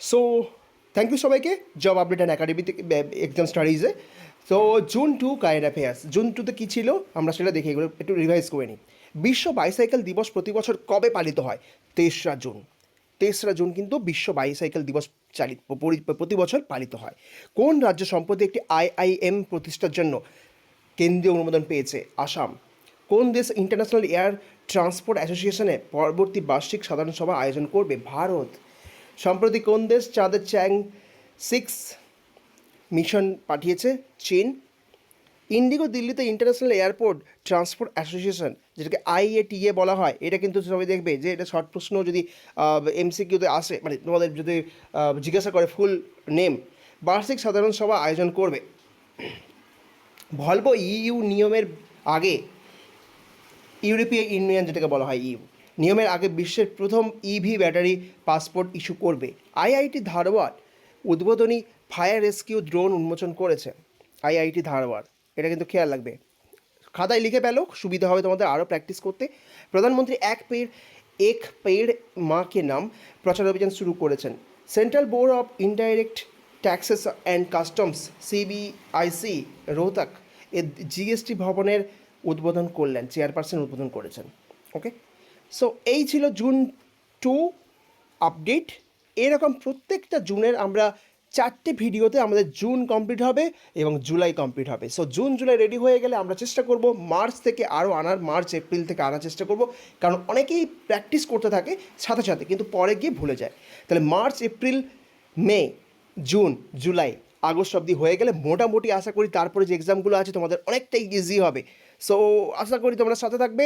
So thank you সবাইকে। Job update and academy থেকে exam স্টাডিজে তো June two current affairs June টুতে কী ছিল? আমরা সেটা দেখে এগুলো একটু রিভাইজ করে নিই। বিশ্ব বাইসাইকেল দিবস প্রতি বছর কবে পালিত হয়? তেসরা জুন। তেসরা জুন কিন্তু বিশ্ব বাইসাইকেল দিবস চালিত পরি- প্রতি বছর পালিত হয়। কোন রাজ্য সম্প্রতি একটি আইআইএম প্রতিষ্ঠার জন্য কেন্দ্রীয় অনুমোদন পেয়েছে? আসাম। কোন দেশ ইন্টারন্যাশনাল এয়ার ট্রান্সপোর্ট অ্যাসোসিয়েশনে পরবর্তী বার্ষিক সাধারণ সভা আয়োজন করবে? ভারত। সম্প্রতি কোন দেশ চাঁদের চ্যাং সিক্স মিশন পাঠিয়েছে? চীন। ইন্ডিগো দিল্লিতে ইন্টারন্যাশনাল এয়ারপোর্ট ট্রান্সপোর্ট অ্যাসোসিয়েশন, যেটাকে আইএটিএ বলা হয় এটা কিন্তু সবাই দেখবে যে এটা শর্ট প্রশ্ন যদি এমসিকিউতে আসে মানে তোমাদের যদি জিজ্ঞাসা করে ফুল নেম, বার্ষিক সাধারণ সভা আয়োজন করবে। ভলভো ইইউ নিয়মের আগে ইউরোপীয় ইউনিয়ন যেটাকে বলা হয় ইউ নিয়মের আগে বিশ্বের প্রথম ইভি ব্যাটারি পাসপোর্ট ইস্যু করবে। আইআইটি ধারওয়াড় উদ্বোধনী ফায়ার রেস্কিউ ড্রোন উন্মোচন করেছে। আইআইটি ধারওয়াড়, এটা কিন্তু খেয়াল রাখবে। খাতায় লিখে পেল সুবিধা হবে তোমাদের আরও প্র্যাকটিস করতে। প্রধানমন্ত্রী এক পেড় এক পেড় মা কে নাম প্রচার অভিযান শুরু করেছেন। Central board of indirect taxes and customs CBIC Rohtak এর জিএসটি ভবনের উদ্বোধন করলেন, চেয়ারপারসন উদ্বোধন করেছেন। ওকে সো এই ছিল জুন টু আপডেট এরকম প্রত্যেকটা জুনের আমরা চারটে ভিডিওতে আমাদের জুন কমপ্লিট হবে এবং জুলাই কমপ্লিট হবে। সো জুন জুলাই রেডি হয়ে গেলে আমরা চেষ্টা করব মার্চ থেকে আরও আনার মার্চ এপ্রিল থেকে আনার চেষ্টা করব। কারণ অনেকেই প্র্যাকটিস করতে থাকে সাথে সাথে, কিন্তু পরে গিয়ে ভুলে যায়। তাহলে March April May June July August অবধি হয়ে গেলে মোটামুটি আশা করি তারপরে যে এক্সামগুলো আছে তোমাদের অনেকটাই ইজি হবে। সো আশা করি তোমরা সাথে থাকবে।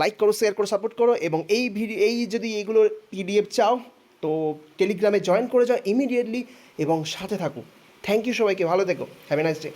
লাইক করো শেয়ার করো সাপোর্ট করো এবং এই ভিডিও এই যদি এইগুলো পিডিএফ চাও, তো টেলিগ্রামে জয়েন করে যাও ইমিডিয়েটলি এবং সাথে থাকো। থ্যাংক ইউ সবাইকে, ভালো থেকো। Have a nice day